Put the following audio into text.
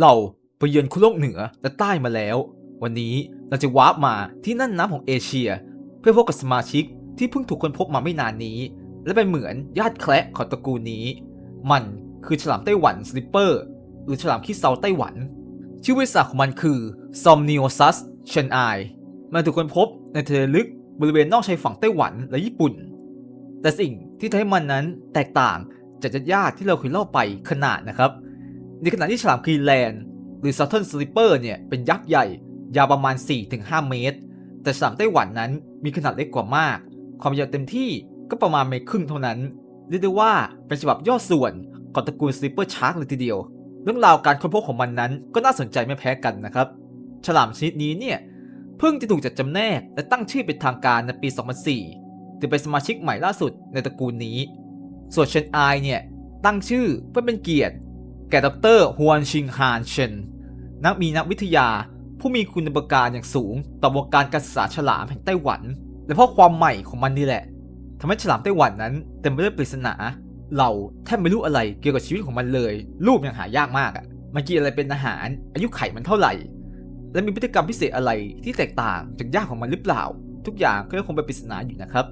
เราไปเยือนคุโลกเหนือและใต้มาแล้ว วันนี้เราจะวาร์ปมาที่น่านน้ำของเอเชีย เพื่อพบกับสมาชิกที่เพิ่งถูกค้นพบมาไม่นานนี้ และเป็นเหมือนญาติแคระของตระกูลนี้ มันคือฉลามไต้หวันสลิปเปอร์ หรือฉลามขี้เซาไต้หวัน ชื่อบริษัทของมันคือ Somniosus c h a n i มันถูกค้นพบในทะเลลึกบริเวณนอกชายฝั่งไต้หวันและญี่ปุ่น แต่สิ่งที่ทำให้มันนั้นแตกต่างจากญาติที่เราเคยเล่าไปขนาดนะครับ ในขณะที่ฉลามกรีแลนด์หรือ Southern Slipper เนี่ยเป็นยักษ์ใหญ่ ยาวประมาณ 4-5 เมตร แต่ฉลามไต้หวันนั้นมีขนาดเล็กกว่ามาก ความยาวเต็มที่ก็ประมาณเมตรครึ่งเท่านั้น เรียกได้ว่าเป็นฉบับย่อส่วนของตระกูล Slipper Shark เลยทีเดียว เรื่องราวการค้นพบของมันนั้นก็น่าสนใจไม่แพ้กันนะครับ ฉลามชนิดนี้เนี่ยเพิ่งจะถูกจัดจำแนกและตั้งชื่อเป็นทางการในปี 2004 ถือเป็นสมาชิกใหม่ล่าสุดในตระกูลนี้ ส่วนเชนไอเนี่ยตั้งชื่อเพื่อเป็นเกียรติ แก่ดรฮวนชิงฮานเชนนักมีนักวิทยาผู้มีคุณบการอย่างสูงต่อวงการการศึกษาฉลามแห่งไต้หวัน และเพราะความใหม่ของมันนี่แหละทำให้ฉลามไต้หวันนั้นเต็มไปด้วยปริศนา เราแทบไม่รู้อะไรเกี่ยวกับชีวิตของมันเลย รูปยังหายากมากอะ่ะมันกินอะไรเป็นอาหาร อายุไขมันเท่าไหร่ และมีพฤติกรรมพิเศษอะไรที่แตกต่างจากญาติของมันหรือเปล่า ทุกอย่างก็ยังคงเป็นปริศนาอยู่นะครับ